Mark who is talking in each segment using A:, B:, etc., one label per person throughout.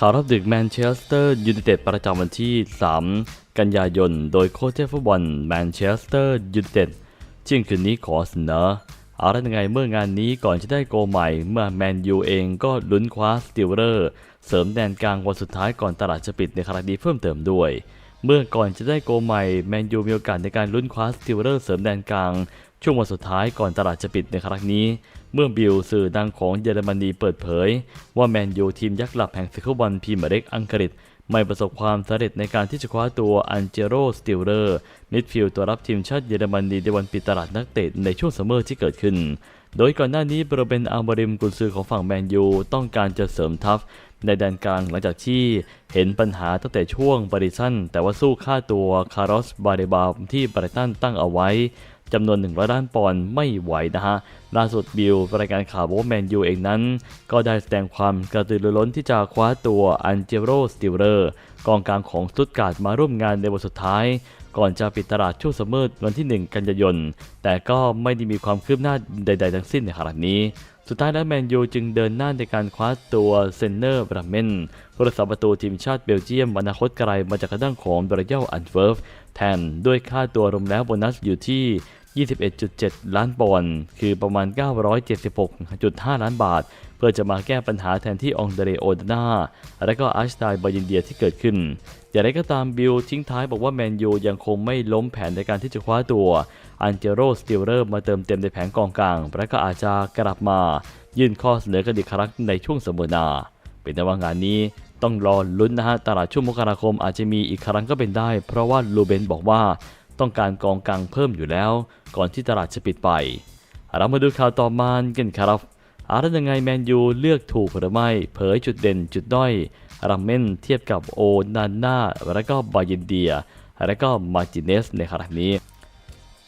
A: ข่าวรับดึกแมนเชสเตอร์ยูไนเต็ดประจำวันที่ 3 กันยายน โดยโค้ชเทฟุตบอลแมนเชสเตอร์ยูไนเต็ดเที่ยงคืนนี้ขอเสนอเอาละยังไงเมื่องานนี้ก่อนจะได้โกใหม่ เมื่อแมนยูเองก็ลุ้นคว้าสติลเลอร์ เสริมแดนกลางวันสุดท้ายก่อนตลาดจะปิดในครั้งนี้เพิ่มเติมด้วย เมื่อก่อนจะได้โกใหม่แมนยูมีโอกาสในการลุ้นคว้าสติลเลอร์เสริมแดนกลาง ช่วงวันสุดท้ายก่อนตลาดจะปิดในครั้งนี้ เมื่อบิลสื่อดังของเยอรมนีเปิดเผย ว่าแมนยูทีมยักษ์หลับแห่งศึกฟุตบอลพรีเมียร์ลีกอังกฤษ ไม่ประสบความสำเร็จในการที่จะคว้าตัวอันเจโรสติลเลอร์มิดฟิลด์ตัวรับทีมชาติเยอรมนีในวันปิดตลาดนักเตะในช่วงซัมเมอร์ที่เกิดขึ้น โดยก่อนหน้านี้บริเบนอัลบริมกุนซือของฝั่งแมนยูต้องการจะเสริมทัพในแดนกลางหลังจากที่เห็นปัญหาตั้งแต่ช่วงบริสันแต่ว่าสู้ค่าตัวคาร์ลอสบาเรบาที่บริตันตั้งเอาไว้ จำนวน 100 ล้านปอนด์ไม่ไหวนะฮะ ล่าสุดบิลรายการข่าวว่าแมนยูเองนั้น ก็ได้แสดงความกระตือรือร้นที่จะคว้าตัวอันเจโรสติลเลอร์กองกลางของสตุตการ์ดมาร่วมงานในวันสุดท้าย ก่อนจะปิดตลาดช่วงสมมอร์วันที่ 1 กันยายน แต่ก็ไม่ได้มีความคืบหน้าใด ๆ ทั้งสิ้นในขณะนี้ สุดท้ายแล้วแมนยูจึงเดินหน้าในการคว้าตัวเซนเนอร์บราเมนผู้รักษาประตูทีมชาติเบลเยียมอนาคตไกลมาจากกระด้างของบรเยลอันเวิร์ฟแทนด้วยค่าตัวรวมแล้วโบนัสอยู่ที่ 21.7 ล้านปอนด์คือประมาณ 976.5 ล้านบาท เพื่อจะมาแก้ปัญหาแทนที่องเดเรโอดานาและก็อาร์ชไตบายินเดียที่เกิดขึ้นอย่างไรก็ตามบิลทิ้งท้ายบอกว่าแมนยูยังคงไม่ล้มแผนในการที่จะคว้าตัวอันเจโรสติลเลอร์มาเติมเต็มในแผงกองกลางและก็อาจจะกลับมา ยื่นข้อเสนอกันอีกครั้งในช่วงเสมอนาเป็นแต่ว่างานนี้ต้องรอลุ้นนะฮะตลาดช่วงมกราคมอาจจะมีอีกครั้งก็เป็นได้ เพราะว่าลูเบนบอกว่าต้องการกองกลางเพิ่มอยู่แล้ว ก่อนที่ตลาดจะปิดไป เรามาดูข่าวต่อมากันครับ อาร์ตยังไงแมนยูเลือกถูกหรือไม่เผยจุดเด่นจุดด้อยรัมเมนเทียบกับโอนาน่าและก็บายินเดีย และก็มาร์ติเนสในขณะนี้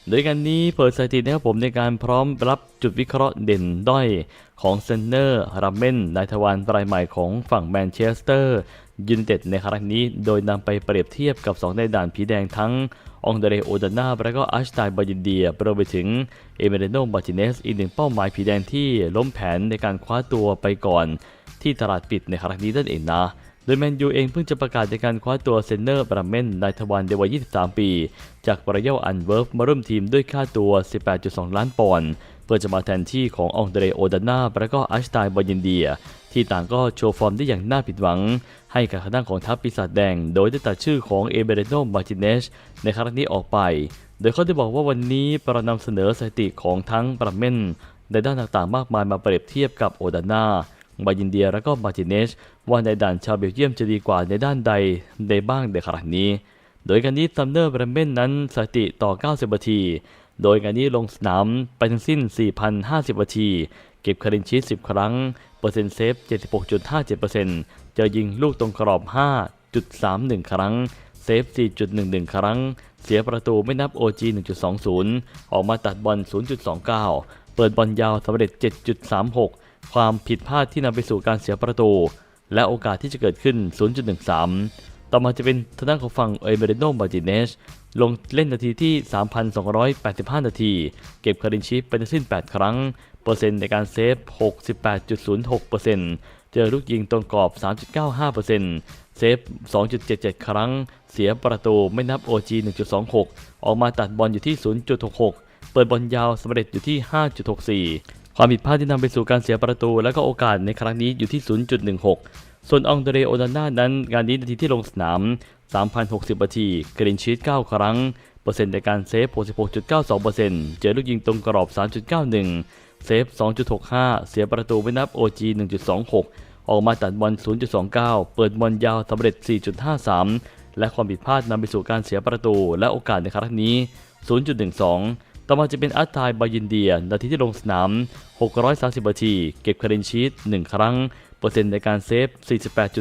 A: โดยกันนี้เปิดสถิตินะครับผมในการพร้อมรับจุดวิเคราะห์เด่นด้อยของเซนเนอร์รัมเมนนายทวารรายใหม่ของฝั่งแมนเชสเตอร์ยูไนเต็ดในครั้งนี้ โดยนำไปเปรียบเทียบกับ 2 ในด่านผีแดงทั้ง องเดเรโอดาน่าและก็อัชตายบายินเดียรวมไปถึงเอเมเรโนบาติเนสอีกหนึ่งเป้าหมายผีแดงที่ล้มแผนในการคว้าตัวไปก่อน ที่ตลาดปิดในครั้งนี้นั่นเองนะโดยแมนยูเองเพิ่งจะประกาศในการคว้าตัวเซนเนอร์บราเมนนายทวารเดวัย 23 ปี จากบรเยลอันเวิร์ฟมาร่วมทีมด้วยค่าตัว 18.2 ล้านปอนด์ พื่อจะมาแทนที่ขององเดรโอดาน่าและก็อัชตายบายินเดีย ที่ต่างก็โชว์ฟอร์มได้อย่างน่าผิดหวัง ให้กับทางด้านของทัพปีศาจแดง โดยได้ตัดชื่อของเอเบเรโนมาร์ติเนสในครั้งนี้ออกไป โดยเขาได้บอกว่าวันนี้เรานำเสนอสถิติของทั้งบรเมนในด้านต่างๆ มากมายมาเปรียบเทียบกับโอดาน่าบายินเดียและก็มาร์ติเนสว่าในด่านชาวเบลเยียมจะดีกว่าในด้านใดในบ้างในครั้งนี้ โดยการนี้ซัมเนอร์แบรมเบนนั้นสถิติต่อ 90นาที โดยการนี้ลงสนามไปทั้งสิ้น 4,050นาที เก็บคารินชีส10 ครั้ง เปอร์เซ็นต์เซฟ 76.57%เจอยิงลูกตรงกรอบ 5.31 ครั้ง เซฟ 4.11 ครั้ง เสียประตูไม่นับ OG 1.20 ออกมาตัดบอล 0.29 เปิดบอลยาวสำเร็จ 7.36 ความผิดพลาดที่นำไปสู่การเสียประตู และโอกาสที่จะเกิดขึ้น 0.13 ต่อมาจะเป็นทางด้านของฝั่งเอเมเรโนมาร์ติเนสลงเล่นนาทีที่ 3,285 นาที เก็บคารินชีฟไปทั้งสิ้น 8 ครั้ง เปอร์เซ็นต์ในการเซฟ 68.06%เจอลูกยิงตรงกรอบ 3.95%เซฟ 2.77 ครั้ง เสียประตูไม่นับ OG 1.26 ออกมาตัดบอลอยู่ที่ 0.66 เปิดบอลยาวสำเร็จอยู่ที่ 5.64 ความผิดพลาดที่นำไปสู่การเสียประตู และก็โอกาสในครั้งนี้อยู่ที่ 0.16 ส่วนองเดเรโอนาน่านั้นงานนี้นาทีที่ลงสนาม 3,060นาทีกรีนชีต9 ครั้ง เปอร์เซ็นต์ในการเซฟ66.92%เจอลูกยิงตรงกรอบ 3.91 เซฟ 2.65 เสียประตูไม่นับ OG 1.26 ออกมาตัดบอล 0.29 เปิดบอลยาวสำเร็จ 4.53 และความผิดพลาดนำไปสู่การเสียประตู และโอกาสในครั้งนี้ 0.12 ต่อมาจะเป็นอัตตายบายินเดีย นาทีที่ลงสนาม 630นาที เก็บคารินชีต1 ครั้ง เปอร์เซ็นต์ในการเซฟ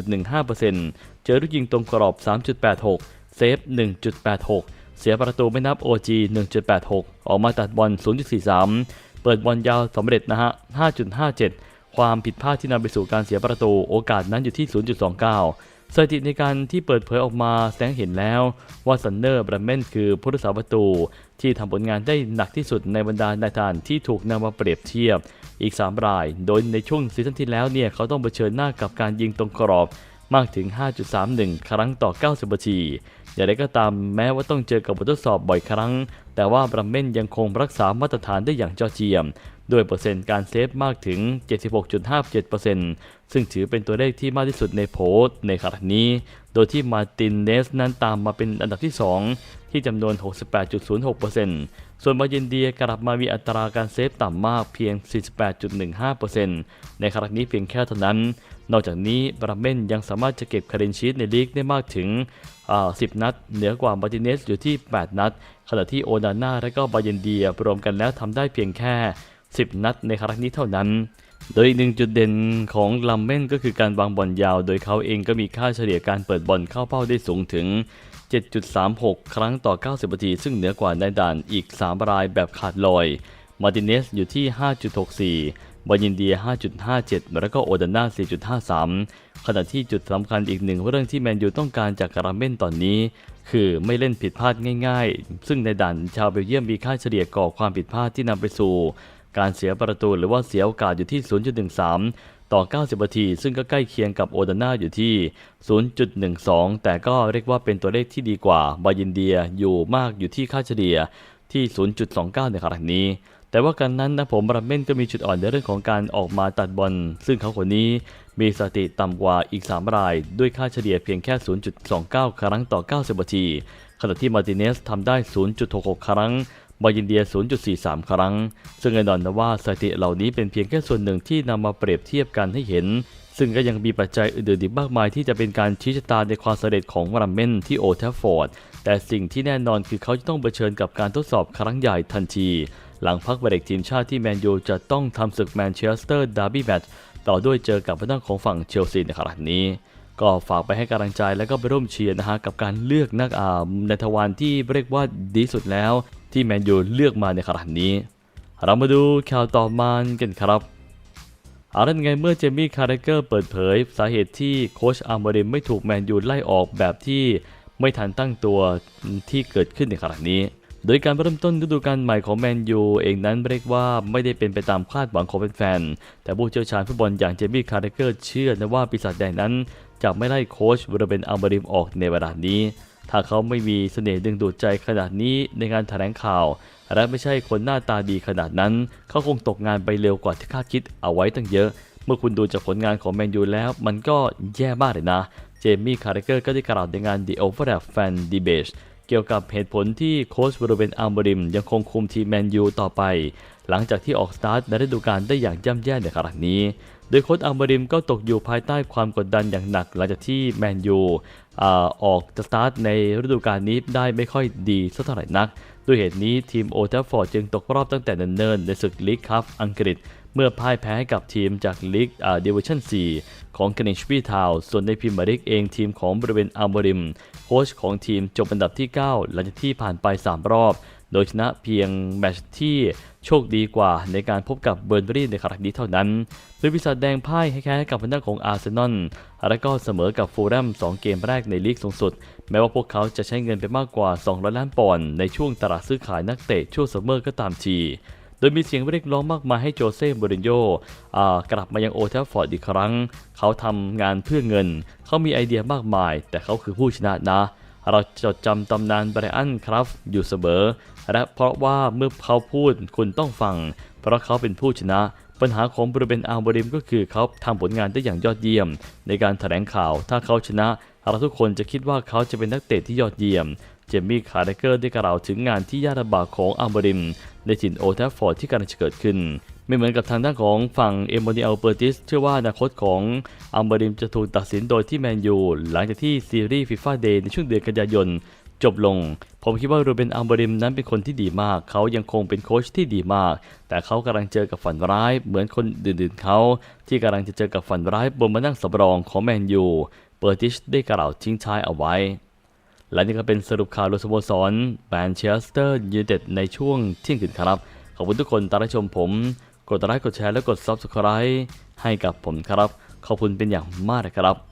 A: 48.15%เจอลูกยิงตรงกรอบ 3.86 เซฟ 1.86 เสียประตูไม่นับ OG 1.86 ออกมาตัดบอล 0.43 เปิดบอลยาวสำเร็จนะฮะ 5.57 ความผิดพลาดที่นำไปสู่การเสียประตู โอกาสนั้นอยู่ที่ 0.29 สถิติในการที่เปิดเผยออกมาแสดงเห็นแล้วว่าซันเนอร์บรัมเมนคือผู้รักษาประตู ที่ทำผลงานได้หนักที่สุดในบรรดานายทารที่ถูกนำมาเปรียบเทียบ อีก 3 ราย โดยในช่วงซีซั่นที่แล้วเนี่ยเขาต้องเผชิญหน้ากับการยิงตรงกรอบมากถึง 5.31 ครั้งต่อ 90นาทีอย่างไรก็ตามแม้ว่าต้องเจอกับบททดสอบบ่อยครั้ง แต่ว่าบรัมเมนยังคงรักษามาตรฐานได้อย่างยอดเยี่ยม ด้วยเปอร์เซ็นต์การเซฟมากถึง 76.57%ซึ่งถือเป็นตัวเลขที่มากที่สุดในโพลในขณะนี้ โดยที่มาตินเนสนั้นตามมาเป็นอันดับที่ 2 ที่จำนวน 68.06%ส่วนบายินเดียกลับมามีอัตราการเซฟต่ำมากเพียง 48.15%ในขณะนี้เพียงแค่เท่านั้น นอกจากนี้บราเมนยังสามารถจะเก็บคาเรนชีตในลีกได้มากถึงอ่า10 นัด เหนือกว่ามาติเนสอยู่ที่ 8 นัด ขณะที่โอนาน่าและก็บายินเดียรวมกันแล้วทำได้เพียงแค่ 10 นัดในครั้งนี้เท่านั้น โดยอีกหนึ่งจุดเด่นของลัมเมนก็คือการวางบอลยาว โดยเขาเองก็มีค่าเฉลี่ยการเปิดบอลเข้าเป้าได้สูงถึง 7.36 ครั้งต่อ 90 นาที ซึ่งเหนือกว่าในด่านอีก 3 รายแบบขาดลอย มาร์ติเนสอยู่ที่ 5.64บายินเดีย 5.57 แล้วก็โอดาน่า 4.53 ขณะที่จุดสำคัญอีกหนึ่งเรื่องที่แมนยูต้องการจากการาเมนตอนนี้คือไม่เล่นผิดพลาดง่าย ๆ ซึ่งในด่านชาวเบลเยียมมีค่าเฉลี่ยก่อความผิดพลาดที่นำไปสู่ การเสียประตูหรือว่าเสียโอกาสอยู่ที่ 0.13 ต่อ 90นาที ซึ่งก็ใกล้เคียงกับโอดาน่าอยู่ที่ 0.12 แต่ก็เรียกว่าเป็นตัวเลขที่ดีกว่าบายินเดียอยู่มากอยู่ที่ค่าเฉลี่ยที่ 0.29 ในขณะนี้ แต่ว่ากันนั้นนะผมบราเมนก็มีจุดอ่อนในเรื่องของการออกมาตัดบอล ซึ่งเขาคนนี้มีสติต่ำกว่าอีก 3 ราย ด้วยค่าเฉลี่ยเพียงแค่ 0.29 ครั้งต่อ 90นาที ขณะที่มาร์ติเนสทำได้ 0.66 ครั้ง บายินเดีย 0.43 ครั้ง ซึ่งแน่นอนนะว่าสถิติเหล่านี้เป็นเพียงแค่ส่วนหนึ่งที่นำมาเปรียบเทียบกันให้เห็น ซึ่งก็ยังมีปัจจัยอื่นๆอีกมากมายที่จะเป็นการชี้ชะตาในความสำเร็จของรัมเมนที่โอเทฟฟอร์ด แต่สิ่งที่แน่นอนคือเขาจะต้องเผชิญกับการทดสอบครั้งใหญ่ทันที หลังพักเบรกทีมชาติที่แมนยูจะต้องทำศึกแมนเชสเตอร์ดาร์บี้แมตช์ต่อด้วยเจอกับผู้นั่งของฝั่งเชลซีในครั้งนี้ก็ฝากไปให้กำลังใจแล้วก็ไปร่วมเชียร์นะฮะกับการเลือกนักอ่าในทวารที่เรียกว่าดีสุดแล้ว ที่แมนยูเลือกมาในครั้งนี้ เรามาดูข่าวต่อมากันครับเอาละไงเมื่อเจมี่คาร์เรเกอร์เปิดเผย สาเหตุที่โคชอาร์มอริมไม่ถูกแมนยูไล่ออกแบบที่ไม่ทันตั้งตัวที่เกิดขึ้นในขณะนี้ โดยการเริ่มต้นฤดูกาลใหม่ของแมนยูเองนั้นเรียกว่าไม่ได้เป็นไปตามคาดหวังของแฟนๆ แต่ผู้เชี่ยวชาญฟุตบอลอย่างเจมี่คาร์เรเกอร์เชื่อนะว่าปีศาจแดงนั้นจะไม่ไล่โค้ชบริเวนอัลบาริมออกในเวลานี้ ถ้าเขาไม่มีเสน่ห์ดึงดูดใจขนาดนี้ในงานแถลงข่าว และไม่ใช่คนหน้าตาดีขนาดนั้น เขาคงตกงานไปเร็วกว่าที่คาดคิดเอาไว้ตั้งเยอะ เมื่อคุณดูจากผลงานของแมนยูแล้ว มันก็แย่มากเลยนะ เจมี่คาร์เกอร์ก็ได้กล่าวในงาน The Overlap Fan Debate เกี่ยวกับเหตุผลที่โค้ชบริเวนอัลบริม ยังคงคุมทีมแมนยูต่อไป หลังจากที่ออกสตาร์ทในฤดูกาลได้อย่างย่ำแย่ในครั้งนี้ โดยโค้ชอัลบริมก็ตกอยู่ภายใต้ความกดดันอย่างหนัก หลังจากที่แมนยูออกสตาร์ทในฤดูกาลนี้ได้ไม่ค่อยดีสักเท่าไหร่นัก ด้วยเหตุนี้ทีมโอทัฟฟอร์ดจึงตกรอบตั้งแต่เนิ่นๆในศึกลีกคัพอังกฤษเมื่อพ่ายแพ้ให้กับทีมจากลีกอ่าดิวิชั่น 4 ของก n น s ชีทาวส่วนในพรีเมียร์ลีกเองทีมของบริเวณอัลบริม โค้ชของทีมจบอันดับที่ 9 หลังจากที่ผ่านไป 3 รอบ โดยชนะเพียงแมตช์ที่โชคดีกว่าในการพบกับเบิร์นบรีในครั้งนี้เท่านั้นโดยปีศาจแดงพ่ายให้แพ้กับทางด้านของอาร์เซนอล และก็เสมอกับฟูลแลม2 เกมแรกในลีกสูงสุด แม้ว่าพวกเขาจะใช้เงินไปมากกว่า 200 ล้านปอนด์ในช่วงตลาดซื้อขายนักเตะช่วงซัมเมอร์ก็ตามที โดยมีเสียงเรียกร้องมากมายให้โจเซ่มูรินโญ่กลับมายังโอเทฟฟอร์ดอีกครั้ง เขาทำงานเพื่อเงิน เขามีไอเดียมากมาย แต่เขาคือผู้ชนะนะ เราจดจำตำนานไบรอันครับอยู่เสมอ และเพราะว่าเมื่อเขาพูดคุณต้องฟัง เพราะเขาเป็นผู้ชนะปัญหาของบริเวณอัลบริมก็คือเขาทำผลงานได้อย่างยอดเยี่ยม ในการแถลงข่าว ถ้าเขาชนะ เราทุกคนจะคิดว่าเขาจะเป็นนักเตะที่ยอดเยี่ยม เจมี่คาร์เดเกอร์ได้กล่าวถึงงานที่ยากลำบากของอัลบริม ในถิ่นโอทัฟฟอร์ดที่กำลังจะเกิดขึ้น ไม่เหมือนกับทางด้านของฝั่งเอมโมนิเอลเปอร์ติสเชื่อว่าอนาคตของอัลบริมจะถูกตัดสินโดยที่แมนยู หลังจากที่ซีรีส์ฟีฟ่าเดย์ในช่วงเดือนกันยายนจบลง ผมคิดว่าโรเบนอัลบริมนั้นเป็นคนที่ดีมาก เขายังคงเป็นโค้ชที่ดีมาก แต่เขากำลังเจอกับฝันร้ายเหมือนคนอื่นๆเขา ที่กำลังจะเจอกับฝันร้ายบนมานั่งสำรองของแมนยู เปอร์ติชได้กล่าวทิ้งท้ายเอาไว้ และนี่ก็เป็นสรุปข่าวโดยสโมสรแมนเชสเตอร์ยูไนเต็ดในช่วงเที่ยงคืนครับ ขอบคุณทุกคนตามรับชมผม กดไลค์กดแชร์และกด Subscribe ให้กับผมครับ ขอบคุณเป็นอย่างมากเลยครับ